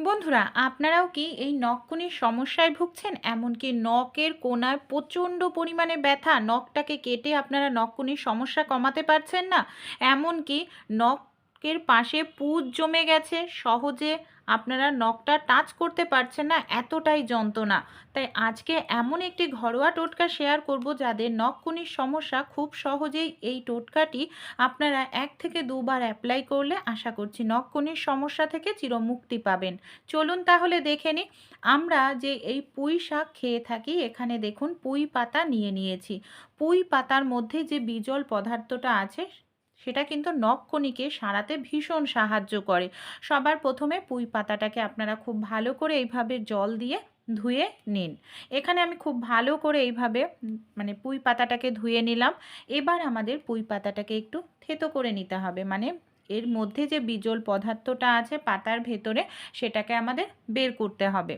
বন্ধুরা, আপনারাও কি এই নখকুনির সমস্যায় ভুগছেন? এমনকি নখের কোনায় প্রচণ্ড পরিমাণে ব্যথা, নখটাকে কেটে আপনারা নখকুনির সমস্যা কমাতে পারছেন না? এমনকি নখের পাশে পুজ জমে গেছে, সহজে আপনারা নখটা টাচ করতে পারছেন না, এতটাই যন্ত্রণা। তাই আজকে এমন একটি ঘরোয়া টোটকা শেয়ার করব যাদের নখকুনির সমস্যা খুব সহজেই এই টোটকাটি আপনারা এক থেকে দুবার অ্যাপ্লাই করলে আশা করছি নখকুনির সমস্যা থেকে চিরমুক্তি পাবেন। চলুন তাহলে দেখে নিই, আমরা যে এই পুঁই শাক খেয়ে থাকি, এখানে দেখুন পুঁই পাতা নিয়ে নিয়েছি। পুঁই পাতার মধ্যে যে বিজল পদার্থটা আছে সেটা কিন্তু নখকণিকে সারাতে ভীষণ সাহায্য করে। সবার প্রথমে পুঁই পাতাটাকে আপনারা খুব ভালো করে এইভাবে জল দিয়ে ধুয়ে নিন। এখানে আমি খুব ভালো করে এইভাবে মানে পুঁই পাতাটাকে ধুয়ে নিলাম। এবার আমাদের পুঁই পাতাটাকে একটু থেতো করে নিতে হবে। মানে এর মধ্যে যে বিজল পদার্থটা আছে পাতার ভেতরে সেটাকে আমাদের বের করতে হবে।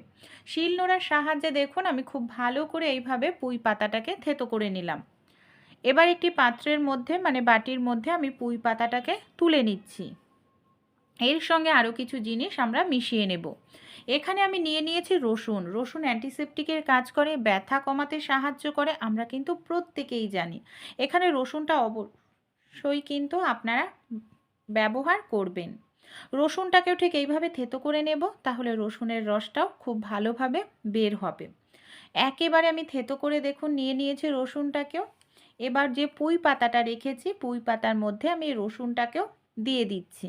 শিলনোড়ার সাহায্যে দেখুন আমি খুব ভালো করে এইভাবে পুঁই পাতাটাকে থেতো করে নিলাম। এবার একটি পাত্রের মধ্যে মানে বাটির মধ্যে আমি পুঁই পাতাটাকে তুলে নিচ্ছি। এর সঙ্গে আরও কিছু জিনিস আমরা মিশিয়ে নেব। এখানে আমি নিয়ে নিয়েছি রসুন। রসুন অ্যান্টিসেপটিকের কাজ করে, ব্যথা কমাতে সাহায্য করে, আমরা কিন্তু প্রত্যেকেই জানি। এখানে রসুনটা অবশ্যই কিন্তু আপনারা ব্যবহার করবেন। রসুনটাকেও ঠিক এইভাবে থেতো করে নেব, তাহলে রসুনের রসটাও খুব ভালোভাবে বের হবে। একেবারে আমি থেতো করে দেখুন, নিয়ে নিয়েছি রসুনটাকেও। এবার যে পুঁই পাতাটা রেখেছি, পুঁই পাতার মধ্যে আমি রসুনটাকেও দিয়ে দিচ্ছি।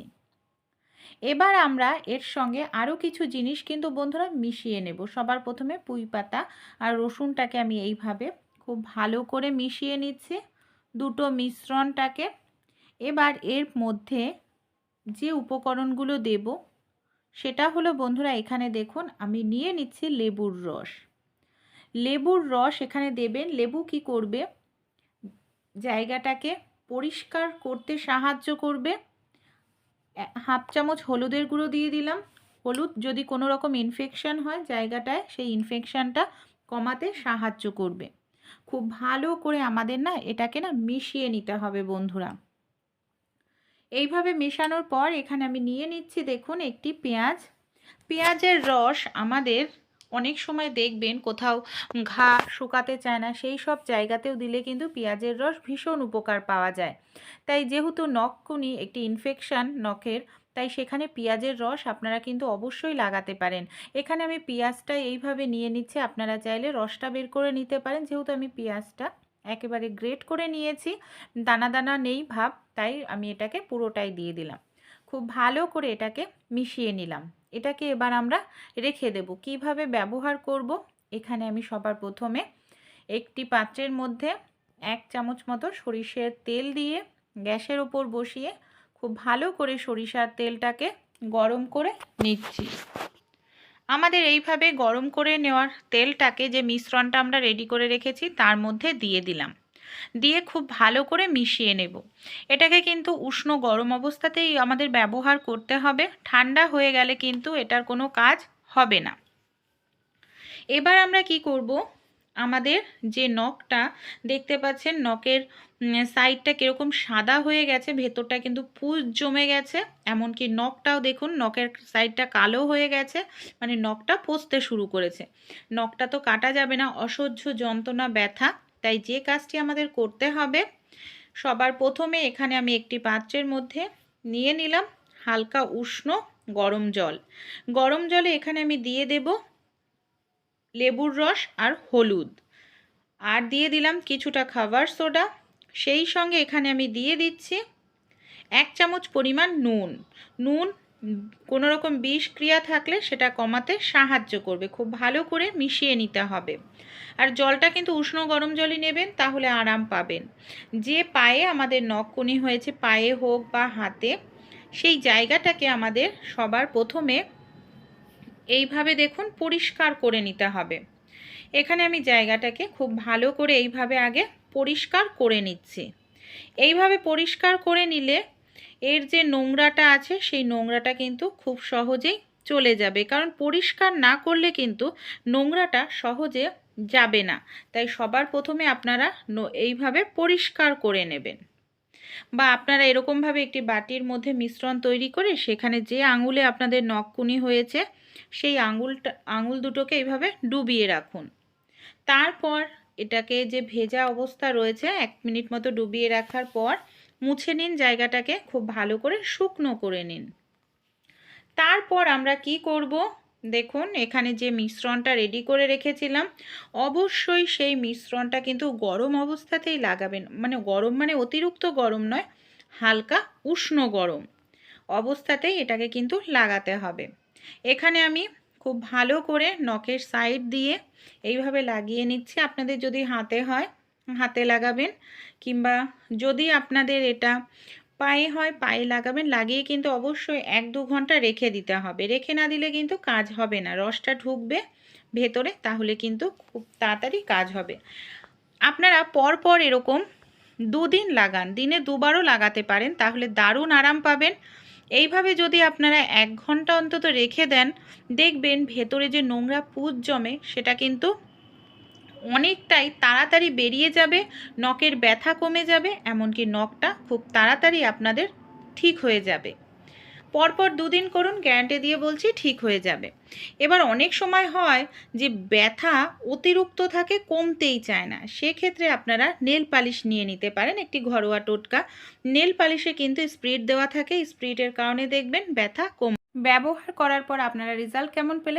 এবার আমরা এর সঙ্গে আরও কিছু জিনিস কিন্তু বন্ধুরা মিশিয়ে নেব। সবার প্রথমে পুঁই পাতা আর রসুনটাকে আমি এইভাবে খুব ভালো করে মিশিয়ে নিচ্ছি, দুটো মিশ্রণটাকে। এবার এর মধ্যে যে উপকরণগুলো দেব, সেটা হলো বন্ধুরা এখানে দেখুন, আমি নিয়ে নিচ্ছি লেবুর রস। লেবুর রস এখানে দেবেন, লেবু কি করবে? জায়গাটাকে পরিষ্কার করতে সাহায্য করবে। হাফ চামচ হলুদের গুঁড়ো দিয়ে দিলাম। হলুদ যদি কোনো রকম ইনফেকশান হয় জায়গাটায়, সেই ইনফেকশানটা কমাতে সাহায্য করবে। খুব ভালো করে আমাদের না এটাকে না মিশিয়ে নিতে হবে বন্ধুরা। এইভাবে মেশানোর পর এখানে আমি নিয়ে নিচ্ছি দেখুন একটি পেঁয়াজ। পেঁয়াজের রস আমাদের অনেক সময় দেখবেন কোথাও ঘা শুকাতে চায় না, সেই সব জায়গাতেও দিলে কিন্তু পেঁয়াজের রস ভীষণ উপকার পাওয়া যায়। তাই যেহেতু নখকুনি একটি ইনফেকশান নখের, তাই সেখানে পেঁয়াজের রস আপনারা কিন্তু অবশ্যই লাগাতে পারেন। এখানে আমি পেঁয়াজটা এইভাবে নিয়ে নিচ্ছি, আপনারা চাইলে রসটা বের করে নিতে পারেন। যেহেতু আমি পেঁয়াজটা একেবারে গ্রেট করে নিয়েছি, দানা দানা নেই ভাব, তাই আমি এটাকে পুরোটাই দিয়ে দিলাম। খুব ভালো করে এটাকে মিশিয়ে নিলাম। এটাকে এবার আমরা রেখে দেব। কীভাবে ব্যবহার করব? এখানে আমি সবার প্রথমে একটি পাত্রের মধ্যে এক চামচ মতো সরিষের তেল দিয়ে গ্যাসের ওপর বসিয়ে খুব ভালো করে সরিষার তেলটাকে গরম করে নিচ্ছি। আমাদের এইভাবে গরম করে নেওয়ার তেলটাকে যে মিশ্রণটা আমরা রেডি করে রেখেছি, তার মধ্যে দিয়ে দিলাম। দিয়ে খুব ভালো করে মিশিয়ে নেব। এটাকে কিন্তু উষ্ণ গরম অবস্থাতেই আমাদের ব্যবহার করতে হবে। ঠান্ডা হয়ে গেলে কিন্তু এটার কোনো কাজ হবে না। এবার আমরা কি করব? আমাদের যে নখটা, দেখতে পাচ্ছেন নখের সাইডটা কীরকম সাদা হয়ে গেছে, ভেতরটা কিন্তু পুজ জমে গেছে। এমনকি নখটাও দেখুন, নখের সাইডটা কালো হয়ে গেছে মানে নখটা পচতে শুরু করেছে। নখটা তো কাটা যাবে না, অসহ্য যন্ত্রণা, ব্যথা। তাই যে কাজটি আমাদের করতে হবে, সবার প্রথমে এখানে আমি একটি পাত্রের মধ্যে নিয়ে নিলাম হালকা উষ্ণ গরম জল। গরম জলে এখানে আমি দিয়ে দেব লেবুর রস আর হলুদ। আর দিয়ে দিলাম কিছুটা খাবার সোডা। সেই সঙ্গে এখানে আমি দিয়ে দিচ্ছি এক চামচ পরিমাণ নুন। নুন কোনো রকম বিষ ক্রিয়া থাকলে সেটা কমাতে সাহায্য করবে। খুব ভালো করে মিশিয়ে নিতে হবে। আর জলটা কিন্তু উষ্ণ গরম জলই নেবেন, তাহলে আরাম পাবেন। যে পায়ে আমাদের নখকুনি হয়েছে, পায়ে হোক বা হাতে, সেই জায়গাটাকে আমাদের সবার প্রথমে এইভাবে দেখুন পরিষ্কার করে নিতে হবে। এখানে আমি জায়গাটাকে খুব ভালো করে এইভাবে আগে পরিষ্কার করে নিচ্ছি। এইভাবে পরিষ্কার করে নিলে এর যে নোংরাটা আছে, সেই নোংরাটা কিন্তু খুব সহজেই চলে যাবে। কারণ পরিষ্কার না করলে কিন্তু নোংরাটা সহজে যাবে না। তাই সবার প্রথমে আপনারা এইভাবে পরিষ্কার করে নেবেন। বা আপনারা এরকমভাবে একটি বাটির মধ্যে মিশ্রণ তৈরি করে সেখানে যে আঙুলে আপনাদের নখকুনি হয়েছে, সেই আঙুলটা, আঙুল দুটোকে এইভাবে ডুবিয়ে রাখুন। তারপর এটাকে যে ভেজা অবস্থা রয়েছে, এক মিনিট মতো ডুবিয়ে রাখার পর মুছে নিন জায়গাটাকে, খুব ভালো করে শুকনো করে নিন। তারপর আমরা কি করব? দেখুন, এখানে যে মিশ্রণটা রেডি করে রেখেছিলাম, অবশ্যই সেই মিশ্রণটা কিন্তু গরম অবস্থাতেই লাগাবেন। মানে গরম মানে অতিরিক্ত গরম নয়, হালকা উষ্ণ গরম অবস্থাতেই এটাকে কিন্তু লাগাতে হবে। এখানে আমি খুব ভালো করে নখের সাইড দিয়ে এইভাবে লাগিয়ে নিচ্ছি। আপনাদের যদি হাতে হয় হাতে লাগাবেন কিংবা যদি আপনাদের এটা পায়ে হয়, পায়ে লাগাবেন, লাগিয়ে কিন্তু অবশ্যই এক দু ঘণ্টা রেখে দিতে হবে। রেখে না দিলে কিন্তু কাজ হবে না। রসটা ঢুকবে ভেতরে, তাহলে কিন্তু খুব তাড়াতাড়ি কাজ হবে। আপনারা পরপর এরকম দুদিন লাগান, দিনে দুবারও লাগাতে পারেন, তাহলে দারুণ আরাম পাবেন। এইভাবে যদি আপনারা এক ঘণ্টা অন্তত রেখে দেন, দেখবেন ভেতরে যে নোংরা পুজ জমে, সেটা কিন্তু অনেকটাই তাড়াতাড়ি বেরিয়ে যাবে, নখের ব্যথা কমে যাবে, এমনকি নখটা খুব তাড়াতাড়ি আপনাদের ঠিক হয়ে যাবে। পরপর দুদিন করুন, গ্যারান্টি দিয়ে বলছি ঠিক হয়ে যাবে। এবার অনেক সময় হয় যে ব্যথা অতিরিক্ত থাকে, কমতেই চায় না। সেক্ষেত্রে আপনারা নেল পালিশ নিয়ে নিতে পারেন, একটি ঘরোয়া টোটকা। নেল পালিশে কিন্তু স্প্রিট দেওয়া থাকে, স্প্রিটের কারণে দেখবেন ব্যথা কম। ব্যবহার করার পর আপনারা রেজাল্ট কেমন পেলেন?